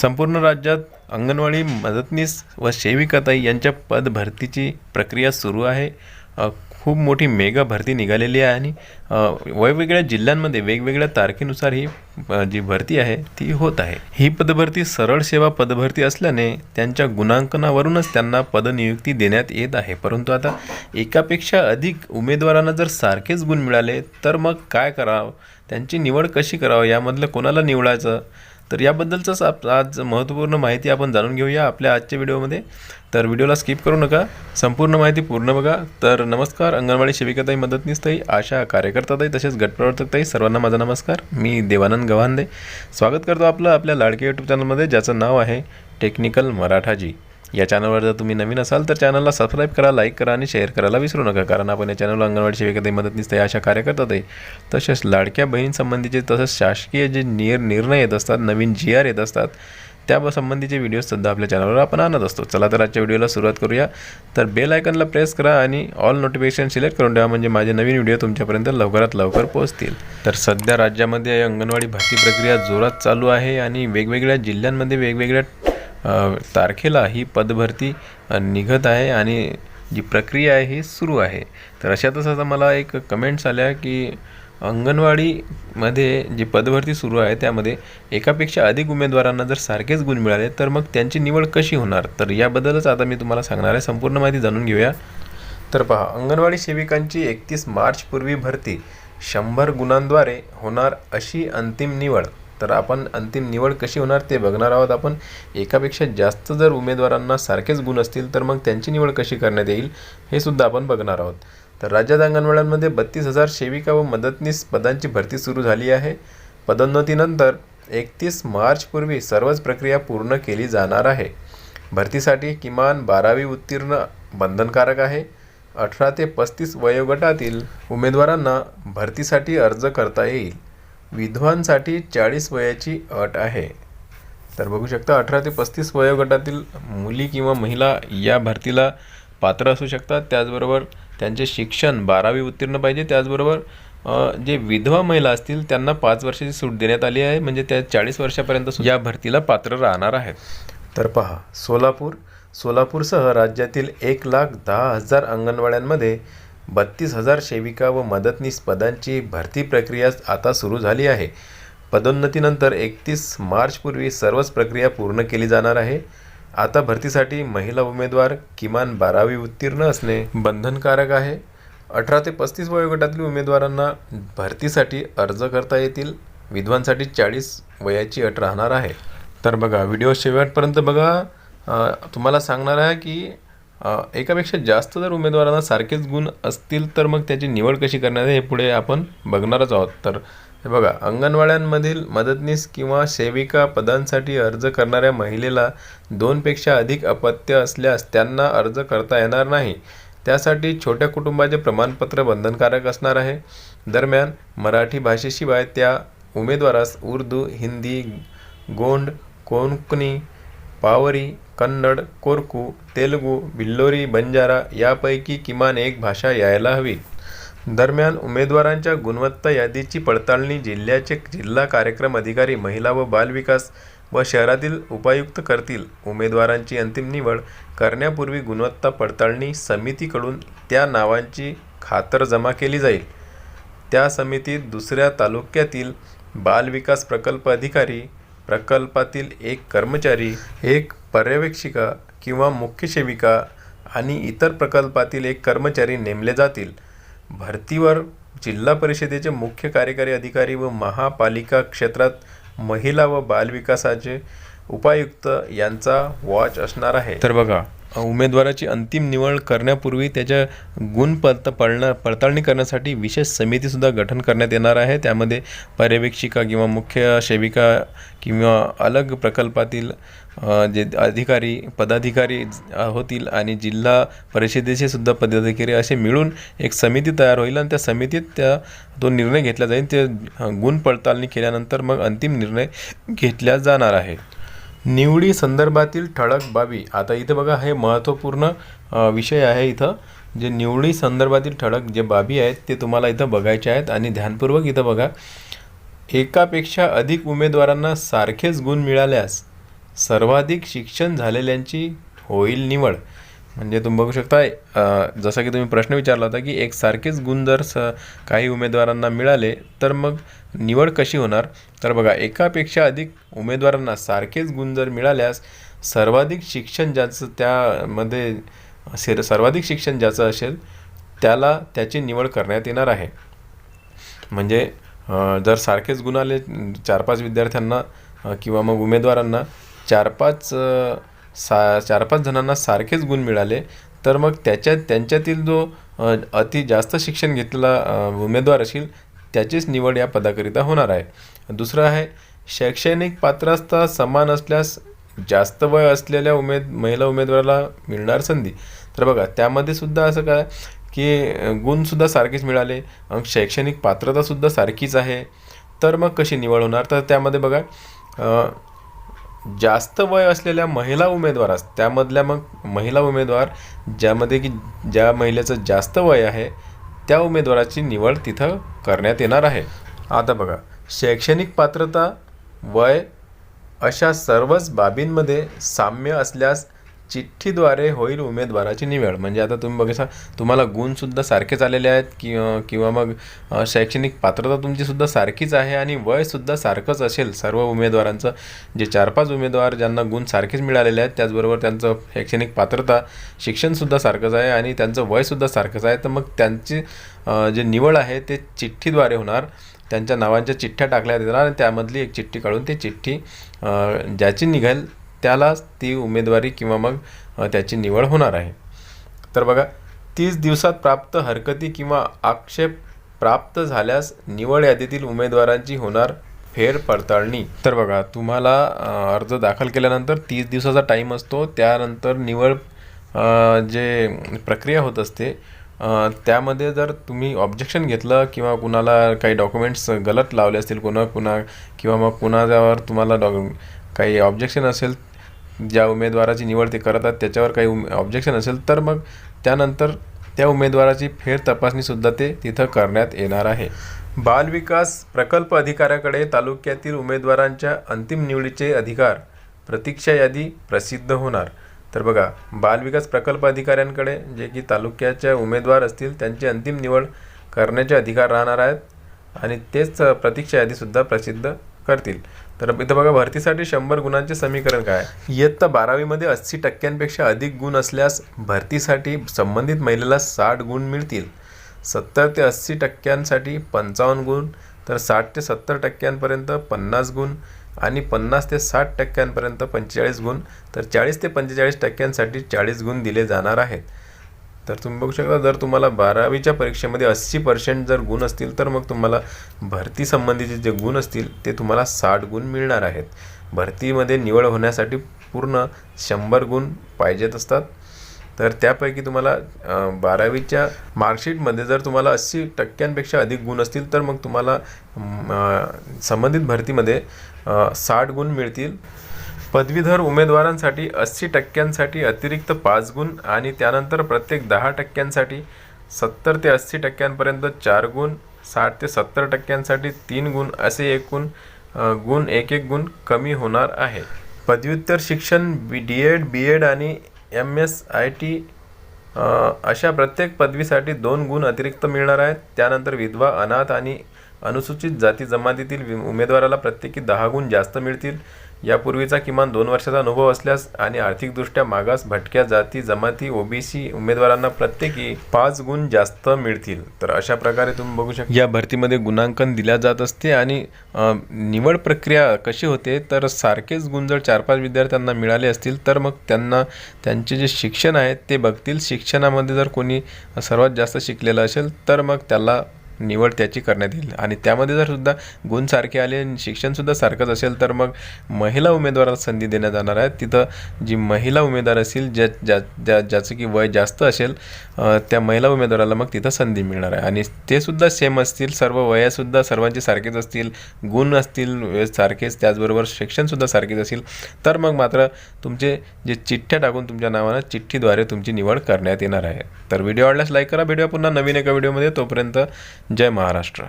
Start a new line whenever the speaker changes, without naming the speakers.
संपूर्ण राज्यात अंगणवाडी मदतनीस व सेविकाताई यांच्या पदभरतीची प्रक्रिया सुरू आहे. खूप मोठी मेगा भरती निघालेली आहे आणि वेगवेगळ्या जिल्ह्यांमध्ये वेगवेगळ्या तारखेनुसार ही जी भरती आहे ती होत आहे. ही पदभरती सरळ सेवा पदभरती असल्याने त्यांच्या गुणांकनावरूनच त्यांना पदनियुक्ती देण्यात येत आहे. परंतु आता एकापेक्षा अधिक उमेदवारांना जर सारखेच गुण मिळाले तर मग काय करावं? त्यांची निवड कशी करावं? यामधलं कोणाला निवडायचं? तर याबद्दलचंच आप आज महत्त्वपूर्ण माहिती आपण जाणून घेऊया आपल्या आजच्या व्हिडिओमध्ये. तर व्हिडिओला स्किप करू नका संपूर्ण माहिती पूर्ण बघा. तर नमस्कार अंगणवाडी सेविकाताई मदतनीसताई आशा कार्यकर्ताताई तसेच गटप्रवर्तकताई सर्वांना माझा नमस्कार. मी देवानंद गव्हांदे. स्वागत करतो आपलं आपल्या लाडके यूट्यूब चॅनलमध्ये ज्याचं नाव आहे टेक्निकल मराठाजी. या चॅनलवर जर तुम्ही नवीन असाल तर चॅनलला सबस्क्राईब करा लाईक करा आणि शेअर करायला विसरू नका. कारण आपण या चॅनलला अंगणवाडी सेविकांची मदत निसते अशा कार्यकर्तात आहे तसेच लाडक्या बहीणसंबंधीचे तसंच शासकीय जे निर निर्णय येत असतात नवीन जी आर येत असतात त्या संबंधीचे व्हिडिओ आपल्या चॅनलवर आपण आणत असतो. चला तर आजच्या व्हिडिओला सुरुवात करूया. तर बेल आयकनला प्रेस करा आणि ऑल नोटिफिकेशन सिलेक्ट करून ठेवा म्हणजे माझे नवीन व्हिडिओ तुमच्यापर्यंत लवकरात लवकर पोहोचतील. तर सध्या राज्यामध्ये अंगणवाडी भरती प्रक्रिया जोरात चालू आहे आणि वेगवेगळ्या जिल्ह्यांमध्ये वेगवेगळ्या तारखेला ही पदभरती निघत आहे आणि जी प्रक्रिया आहे ही सुरू आहे. तर अशातच आता मला एक कमेंट्स आल्या की अंगणवाडीमध्ये जी पदभरती सुरू आहे त्यामध्ये एकापेक्षा अधिक उमेदवारांना जर सारखेच गुण मिळाले तर मग त्यांची निवड कशी होणार? तर याबद्दलच आता मी तुम्हाला सांगणार आहे. संपूर्ण माहिती जाणून घेऊया. तर पहा अंगणवाडी सेविकांची एकतीस मार्चपूर्वी भरती शंभर गुणांद्वारे होणार अशी अंतिम निवड. तर आपण अंतिम निवड कशी होणार ते बघणार आहोत. आपण एकापेक्षा जास्त जर उमेदवारांना सारखेच गुण असतील तर मग त्यांची निवड कशी करण्यात येईल हे सुद्धा आपण बघणार आहोत. तर राज्यात अंगणवाड्यांमध्ये बत्तीस हजार सेविका व मदतनीस पदांची भरती सुरू झाली आहे. पदोन्नतीनंतर एकतीस मार्चपूर्वी सर्वच प्रक्रिया पूर्ण केली जाणार आहे. भरतीसाठी किमान बारावी उत्तीर्ण बंधनकारक आहे. अठरा ते पस्तीस वयोगटातील उमेदवारांना भरतीसाठी अर्ज करता येईल. विधवांसाठी चाळीस वयाची अट आहे. तर बघू शकता अठरा ते पस्तीस वयोगटातील मुली किंवा महिला या भरतीला पात्र असू शकतात. त्याचबरोबर त्यांचे शिक्षण बारावी उत्तीर्ण पाहिजे. त्याचबरोबर जे विधवा महिला असतील त्यांना पाच वर्षाची सूट देण्यात आली आहे. म्हणजे त्या चाळीस वर्षापर्यंत या भरतीला पात्र राहणार आहेत. तर पहा सोलापूर. सोलापूरसह राज्यातील एक लाख दहा हजार अंगणवाड्यांमध्ये बत्तीस हजार सेविका व मदतनीस पदांची भरती प्रक्रिया आता सुरू झाली आहे. पदोन्नतीनंतर एकतीस मार्चपूर्वी सर्वच प्रक्रिया पूर्ण केली जाणार आहे. आता भरतीसाठी महिला उमेदवार किमान बारावी उत्तीर्ण असणे बंधनकारक आहे. अठरा ते पस्तीस वयोगटातील उमेदवारांना भरतीसाठी अर्ज करता येतील. विधवांसाठी चाळीस वयाची अट राहणार आहे. तर बघा व्हिडिओ शेवटपर्यंत बघा. तुम्हाला सांगणार आहे की एकापेक्षा जास्त जर उमेदवारांना सारखेच गुण असतील तर मग त्याची निवड कशी करणार हे पुढे आपण बघणारच आहोत. तर हे बघा अंगणवाड्यांमधील मदतनीस किंवा सेविका पदांसाठी अर्ज करणाऱ्या महिलेला दोनपेक्षा अधिक अपत्य असल्यास त्यांना अर्ज करता येणार नाही. त्यासाठी छोट्या कुटुंबाचे प्रमाणपत्र बंधनकारक असणार आहे. दरम्यान मराठी भाषेशिवाय त्या उमेदवारास उर्दू हिंदी गोंड कोंकणी पावरी कन्नड कोरकू तेलुगू बिल्लोरी बंजारा यापैकी किमान एक भाषा यायला हवी. दरम्यान उमेदवारांच्या गुणवत्ता यादीची पडताळणी जिल्ह्याचे जिल्हा कार्यक्रम अधिकारी महिला व बालविकास व शहरातील उपायुक्त करतील. उमेदवारांची अंतिम निवड करण्यापूर्वी गुणवत्ता पडताळणी समितीकडून त्या नावांची खातरजमा केली जाईल. त्या समितीत दुसऱ्या तालुक्यातील बालविकास प्रकल्प अधिकारी प्रकल्पातील एक कर्मचारी एक पर्यवेक्षिका किंवा मुख्य सेविका आणि इतर प्रकल्पातील एक कर्मचारी नेमले जातील. भरतीवर जिल्हा परिषदेचे मुख्य कार्यकारी अधिकारी व महापालिका क्षेत्रात महिला व बालविकासाचे उपायुक्त यांचा वॉच असणार आहे. तर बघा उमेदवाराची अंतिम निवड करण्यापूर्वी त्याच्या गुण पडत पडणं पडताळणी करण्यासाठी विशेष समितीसुद्धा गठन करण्यात येणार आहे. त्यामध्ये पर्यवेक्षिका किंवा मुख्य सेविका किंवा अलग प्रकल्पातील जे अधिकारी पदाधिकारी होतील आणि जिल्हा परिषदेचे सुद्धा पदाधिकारी असे मिळून एक समिती तयार होईल आणि त्या समितीत त्या तो निर्णय घेतला जाईल. ते गुण पडताळणी केल्यानंतर मग अंतिम निर्णय घेतला जाणार आहे. निवडी संदर्भातील ठळक बाबी. आता इथं बघा हे महत्त्वपूर्ण विषय आहे इथं. जे निवडी संदर्भातील ठळक जे बाबी आहेत ते तुम्हाला इथं बघायचे आहेत आणि ध्यानपूर्वक इथं बघा. एकापेक्षा अधिक उमेदवारांना सारखेच गुण मिळाल्यास सर्वाधिक शिक्षण झालेल्यांची होईल निवड. म्हणजे तुम्ही बघू शकता जसं की तुम्ही प्रश्न विचारला होता की एक सारखेच गुण जर स काही उमेदवारांना मिळाले तर मग निवड कशी होणार? तर बघा एकापेक्षा अधिक उमेदवारांना सारखेच गुण जर मिळाल्यास सर्वाधिक शिक्षण ज्याचं त्यामध्ये असेल सर्वाधिक शिक्षण ज्याचं असेल त्याला त्याची निवड करण्यात येणार आहे. म्हणजे जर सारखेच गुण आले चार पाच विद्यार्थ्यांना किंवा मग उमेदवारांना चार पाच सा चार पाच जणांना सारखेच गुण मिळाले. तर मग त्याच्यात त्यांच्यातील जो अति जास्त शिक्षण घेतलेला उमेदवार असेल त्याचीच निवड या पदाकरिता होणार आहे. दुसरं आहे शैक्षणिक पात्रता समान असल्यास जास्त वय असलेल्या उमेद महिला उमेदवाराला मिळणार संधी. तर बघा त्यामध्ये सुद्धा असं काय की गुणसुद्धा सारखेच मिळाले मग शैक्षणिक पात्रतासुद्धा सारखीच आहे. तर मग कशी निवड होणार? तर त्यामध्ये बघा जास्त वय असलेल्या महिला उमेदवारास त्यामधल्या मग महिला उमेदवार ज्यामध्ये की ज्या महिलेचं जास्त वय आहे त्या उमेदवाराची निवड तिथं करण्यात येणार आहे. आता बघा शैक्षणिक पात्रता वय अशा सर्वच बाबींमध्ये साम्य असल्यास चिठ्ठीद्वारे होईल उमेदवाराची निवड. म्हणजे आता तुम्ही बघा तुम्हाला गुणसुद्धा सारखेच आलेले आहेत किंवा किंवा मग शैक्षणिक पात्रता तुमचीसुद्धा सारखीच आहे आणि वयसुद्धा सारखंच असेल सर्व उमेदवारांचं. जे चार पाच उमेदवार ज्यांना गुण सारखेच मिळालेले आहेत त्याचबरोबर त्यांचं शैक्षणिक पात्रता शिक्षणसुद्धा सारखंच आहे आणि त्यांचं वयसुद्धा सारखंच आहे. तर मग त्यांची जे निवड आहे ते चिठ्ठीद्वारे होणार. त्यांच्या नावांच्या चिठ्ठ्या टाकल्या देणार आणि त्यामधली एक चिठ्ठी काढून ती चिठ्ठी ज्याची निघेल त्यालाच ती उमेदवारी किंवा मग त्याची निवड होणार आहे. तर बघा तीस दिवसात प्राप्त हरकती किंवा आक्षेप प्राप्त झाल्यास निवड यादीतील उमेदवारांची होणार फेरपडताळणी. तर बघा तुम्हाला अर्ज दाखल केल्यानंतर तीस दिवसाचा टाईम असतो. त्यानंतर निवड जे प्रक्रिया होत असते त्यामध्ये जर तुम्ही ऑब्जेक्शन घेतलं किंवा कुणाला काही डॉक्युमेंट्स गलत लावले असतील कुणा कुणा किंवा मग कुणाच्यावर तुम्हाला डॉ काही ऑब्जेक्शन असेल ज्या उमेदवाराची निवड ते करतात त्याच्यावर काही उम ऑब्जेक्शन असेल तर मग त्यानंतर त्या उमेदवाराची फेर तपासणीसुद्धा ते तिथं करण्यात येणार आहे. बालविकास प्रकल्प अधिकाऱ्याकडे तालुक्यातील उमेदवारांच्या अंतिम निवडीचे अधिकार प्रतीक्षा यादी प्रसिद्ध होणार. तर बघा बालविकास प्रकल्प अधिकाऱ्यांकडे जे की तालुक्याच्या उमेदवार असतील त्यांची अंतिम निवड करण्याचे अधिकार राहणार आहेत आणि तेच प्रतीक्षा यादीसुद्धा प्रसिद्ध करतील. तर इथं बघा भरतीसाठी शंभर गुणांचे समीकरण काय? इयत्ता बारावीमध्ये अस्सी टक्क्यांपेक्षा अधिक गुण असल्यास भरतीसाठी संबंधित महिलेला साठ गुण मिळतील. सत्तर ते अस्सी टक्क्यांसाठी पंचावन्न गुण तर साठ ते सत्तर टक्क्यांपर्यंत पन्नास गुण आणि पन्नास ते साठ टक्क्यांपर्यंत पंचेचाळीस गुण तर चाळीस ते पंचेचाळीस टक्क्यांसाठी चाळीस गुण दिले जाणार आहेत. तर तुम्ही बघू शकता जर तुम्हाला बारावीच्या परीक्षेमध्ये अस्सी पर्सेंट जर गुण असतील तर मग तुम्हाला भरती संबंधीचे जे गुण असतील ते तुम्हाला साठ गुण मिळणार आहेत. भरतीमध्ये निवड होण्यासाठी पूर्ण शंभर गुण पाहिजेत असतात. तर त्यापैकी तुम्हाला बारावीच्या मार्कशीटमध्ये जर तुम्हाला अस्सी टक्क्यांपेक्षा अधिक गुण असतील तर मग तुम्हाला संबंधित भरतीमध्ये साठ गुण मिळतील. पदवीधर उमेदवारांसाठी अस्सी टक्क्यांसाठी अतिरिक्त पाच गुण आणि त्यानंतर प्रत्येक दहा टक्क्यांसाठी सत्तर ते अस्सी टक्क्यांपर्यंत चार गुण साठ ते सत्तर टक्क्यांसाठी तीन गुण असे एकूण गुण एक एक गुण कमी होणार आहे. पदव्युत्तर शिक्षण B D Ed B Ed आणि एम एस आय टी अशा प्रत्येक पदवीसाठी दोन गुण अतिरिक्त मिळणार आहेत. त्यानंतर विधवा अनाथ आणि अनुसूचित जाती जमातीतील वि- उमेदवाराला प्रत्येकी दहा गुण जास्त मिळतील. यापूर्वीचा किमान दोन वर्षाचा अनुभव असल्यास आणि आर्थिकदृष्ट्या मागास भटक्या जाती जमाती ओबीसी उमेदवारांना प्रत्येकी पाच गुण जास्त मिळतील. तर अशा प्रकारे तुम्ही बघू शकता. या भरतीमध्ये गुणांकन दिल्या जात असते आणि निवड प्रक्रिया कशी होते तर सारखेच गुण जर चार पाच विद्यार्थ्यांना मिळाले असतील तर मग त्यांना त्यांचे जे शिक्षण आहे ते बघतील. शिक्षणामध्ये जर कोणी सर्वात जास्त शिकलेलं असेल तर मग त्याला निवड त्याची करण्यात येईल. आणि त्यामध्ये जर सुद्धा गुण सारखे आले आणि शिक्षणसुद्धा सारखंच असेल तर मग महिला उमेदवाराला संधी देण्यात जाणार आहे. तिथं जी महिला उमेदवार असेल ज्या ज्या ज्या ज्याचं की वय जास्त असेल त्या महिला उमेदवाराला मग तिथं संधी मिळणार आहे. आणि ते सुद्धा सेम असतील सर्व वयासुद्धा सर्वांचे सारखेच असतील गुण असतील सारखेच त्याचबरोबर शिक्षणसुद्धा सारखेच असेल तर मग मात्र तुमचे जे चिठ्ठ्या टाकून तुमच्या नावानं चिठ्ठीद्वारे तुमची निवड करण्यात येणार आहे. तर व्हिडिओ आवडल्यास लाईक करा. भेटूया पुन्हा नवीन एका व्हिडिओमध्ये तोपर्यंत जय महाराष्ट्र.